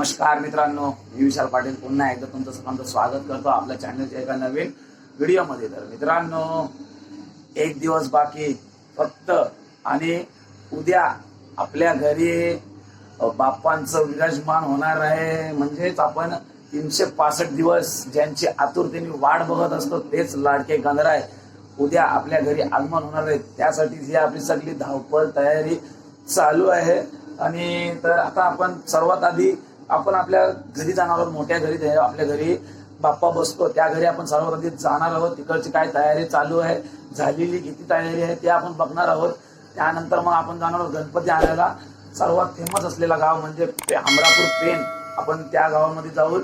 नमस्कार मित्रांनो मी विशाल पाटील. पुन्हा एकदा तुमचं सर्वांचं स्वागत करतो आपल्या चॅनलच्या एका नवीन व्हिडिओमध्ये तर मित्रांनो एक दिवस बाकी फक्त आणि उद्या आपल्या घरी बाप्पांचं विराजमान होणार आहे. म्हणजेच आपण तीनशे पासष्ट दिवस ज्यांची आतुरतेने वाट बघत असतो तेच लाडके गणराय उद्या आपल्या घरी आगमन होणार आहे. त्यासाठी ही आपली सगळी धावपळ तयारी चालू आहे. आणि तर आता आपण सर्वात आधी आपण आपल्या घरी जाणार आहोत मोठ्या घरी आपल्या घरी बाप्पा बसतो त्या घरी आपण सर्वात कधी जाणार आहोत. तिकडची काय तयारी चालू आहे झालेली किती तयारी आहे ते आपण बघणार आहोत. त्यानंतर मग आपण जाणार आहोत गणपती आणायला. सर्वात फेमस असलेला गाव म्हणजे पे- अमरापूर पेन आपण त्या गावामध्ये जाऊन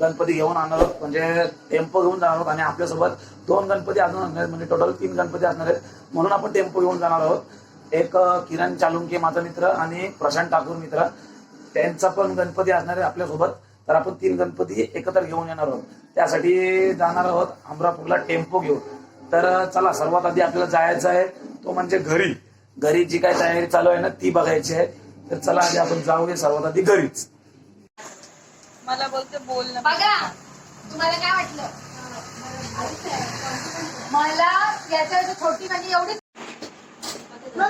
गणपती घेऊन आणणार आहोत. म्हणजे टेम्पो घेऊन जाणार आहोत आणि आपल्यासोबत दोन गणपती अजून असणार आहेत. म्हणजे टोटल तीन गणपती असणार आहेत. म्हणून आपण टेम्पो घेऊन जाणार आहोत. एक किरण चालुंके माझा मित्र आणि प्रशांत ठाकूर मित्र. त्यांचा पण गणपती असणार आहे आपल्यासोबत. तर आपण तीन गणपती एकत्र घेऊन येणार आहोत. त्यासाठी जाणार आहोत अमरापूरला टेम्पो घेऊन. तर चला सर्वात आधी आपल्याला जायचं आहे. तो म्हणजे घरी. घरी जी काय तयारी चालू आहे ना ती बघायची आहे. तर चला आधी आपण जाऊया सर्वात आधी घरीच. मला बोलते बोल बघा तुम्हाला काय वाटलं? मला याच्यावर छोटी म्हणजे एवढी. तुला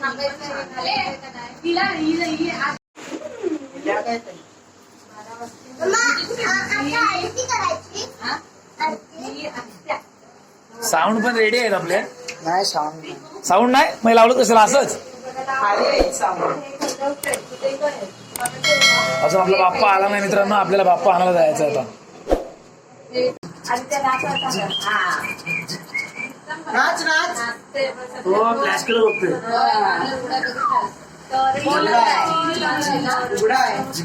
थांबायचं? तिला हि- हा? ही. साऊंड पण रेडी आहेत आपले. नाही साऊंड साऊंड नाही? मग लावलं कशाला? असंच? असं आपला बाप्पा आला नाही मित्रांनो. आपल्याला बाप्पा आणायला जायचं आता. हा. नाच नाच. तो फ्लॅशकडे बघतोय. तर उघडा आहे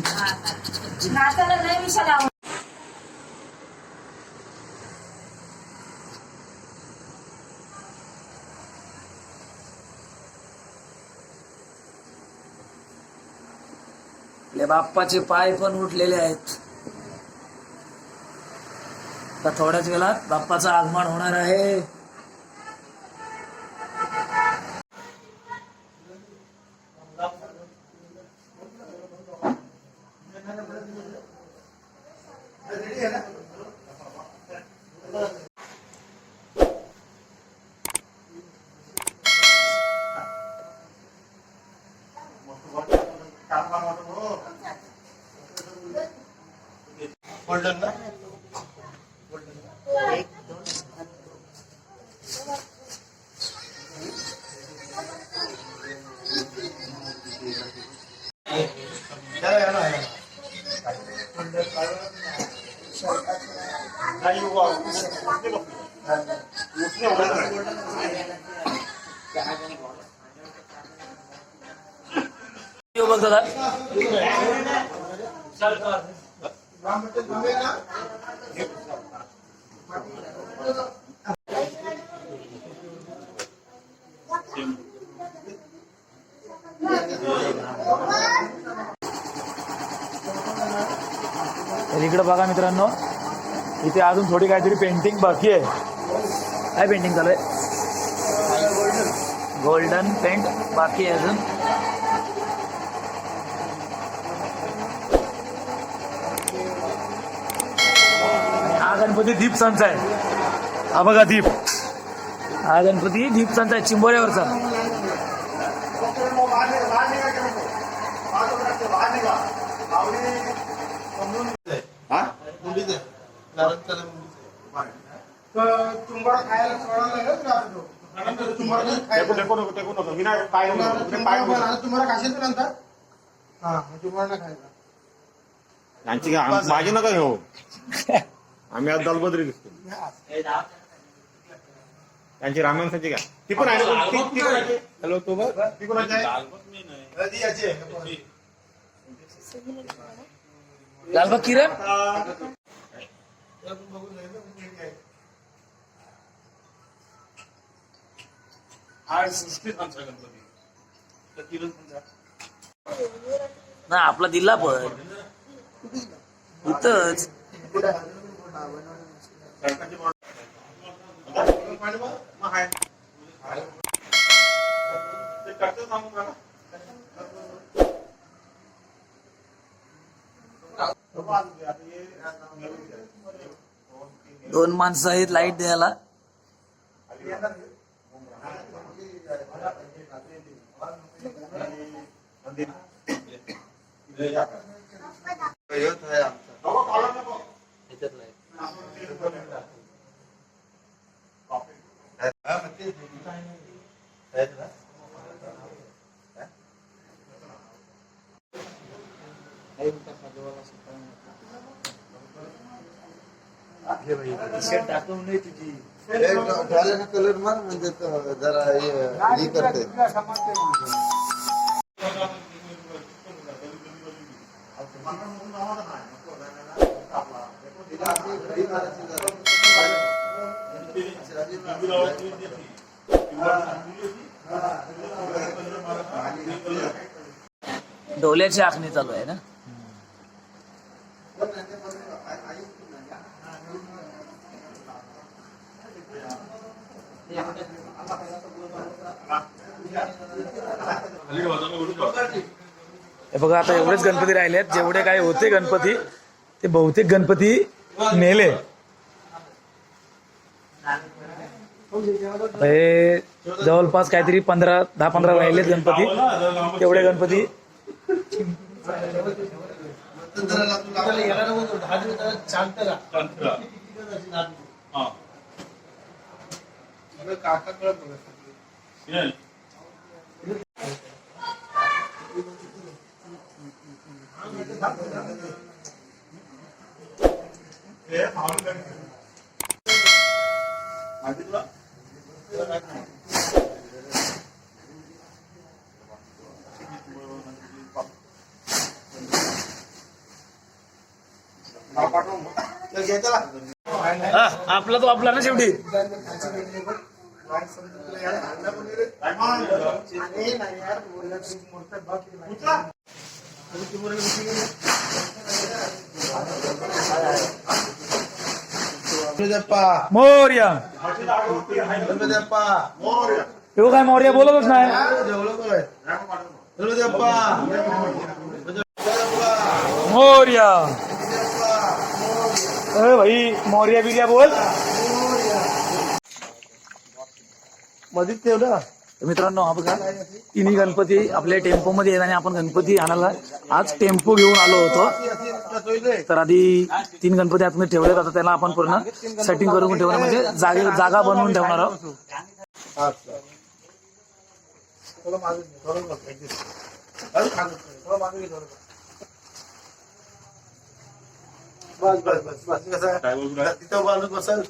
नाही बाप्पाचे पाय पण उठलेले आहेत. आता थोड्याच वेळात बाप्पाचं आगमन होणार आहे. ಇದೆಯಲ್ಲ कोणता दादा. तर इकडे बघा मित्रांनो इथे अजून थोडी काहीतरी पेंटिंग बाकी आहे. काय पेंटिंग चालू आहे? गोल्डन पेंट बाकी आहे अजून. गणपती दीपसांचा आहे हा बघा दीप. हा गणपती दीपसांचा आहे चिंबोऱ्यावरचा. तुम्हाला हा माझी नका घेऊ. आम्ही आज दलबद्री दिसतो. त्यांची रामायणाची काय ती पण आहे. ना? ती- ती पण आहे. हॅलो तो बघ ती कोणाची आहे. किरण? ना आपला दिला पण. इथंच. दोन माणसं आहेत लाइट द्यायला. कलर मार म्हणजे जरा हे? करते डोल्याची आखणी चालू आहे ना? हे बघा आता एवढेच गणपती राहिले आहेत. जेवढे काय होते गणपती ते बहुतेक गणपती नेले आता हे जवळपास काहीतरी पंधरा दहा पंधरा राहिलेत गणपती. तेवढे गणपती. आपला तो आपला ना शेवटी. गणपतीप्पा मोर्या गणपतीप्पा काय मोर्या बोलतच नाही? गणपतीप्पा मोर्या. अरे भाई मोर्या बिर्या बोल. मधीच ठेवलं तर मित्रांनो हा बघा. तिन्ही गणपती आपल्या टेम्पो मध्ये आणि आपण गणपती आणायला आज टेम्पो घेऊन आलो होतो. तर आधी तीन गणपती आतमध्ये ठेवले आता त्याला आपण पूर्ण सेटिंग करून ठेवणार म्हणजे जागे जागा बनवून ठेवणार आहोत. बस बस बस. बस कसं तिथं बसल.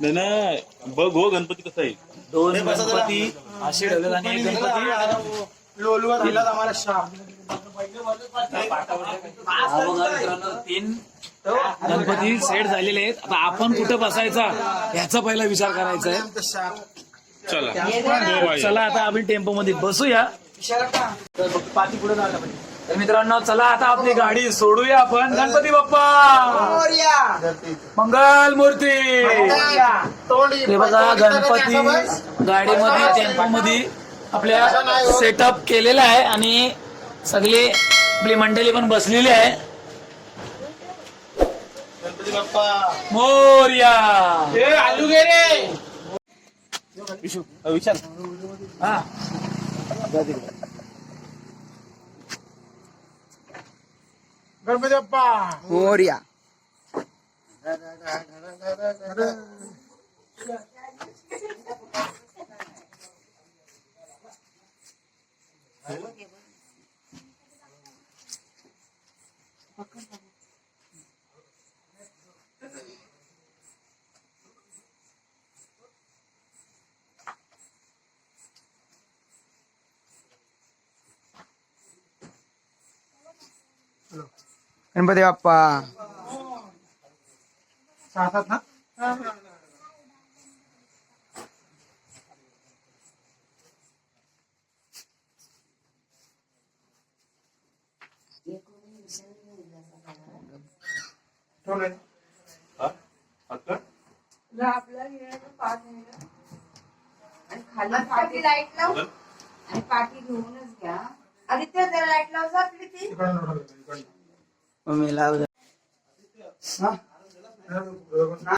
नाही नाही. बघ हो गणपती कसा आहे. दोन गणपती असे ठेवलेत आणि एक गणपती. लोलवर दिलात आम्हाला शाप हा बघा मित्रांनो तीन गणपती सेट झालेले आहेत. आता आपण कुठं बसायचा ह्याचा पहिला विचार करायचा आहे. चला. चला आता आपण टेम्पो मध्ये बसूया पाठी पुढे जायला पाहिजे. तर मित्रांनो चला आता आपली गाडी सोडूया आपण. गणपती बाप्पा! मंगल मूर्ती हे बघा गणपती गाडीमध्ये टेम्पो मध्ये आपल्या सेटअप केलेला आहे आणि सगळे आपली मंडळी पण बसलेली आहे. गणपती बाप्पा! मोर्या! आलू गे रे! विचार हा. गणपती बाप्पा मोर्या गणपती बाप्पा. ना? ठेवलंय. आपला घेण्याचं पाच मिनिटं आणि खाली पाठी लाइट लाव. आणि पाठी घेऊनच घ्या. आदित्य जरा लाइट लाइट लाव जा आपली ती मम्मी लाव